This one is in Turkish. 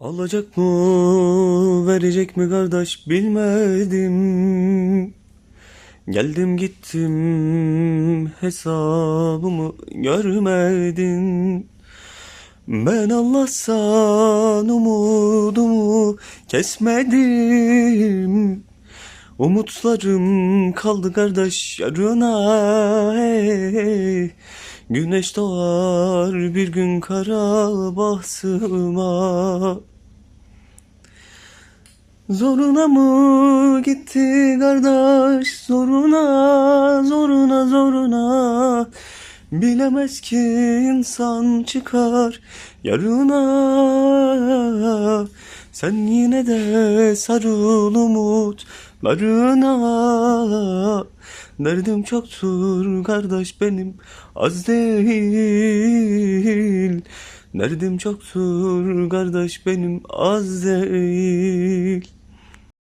Alacak mı verecek mi kardeş bilmedim. Geldim gittim hesabımı görmedin Ben Allah'san umudumu kesmedim. Umutlarım kaldı kardeş yarına hey. Güneş doğar bir gün kara bahsıma. Zoruna mı gitti kardeş? Zoruna zoruna zoruna. Bilemez ki insan çıkar yarına. Sen yine de sarıl umutlarına Derdim çoktur kardeş benim az değil. Derdim çoktur kardeş benim az değil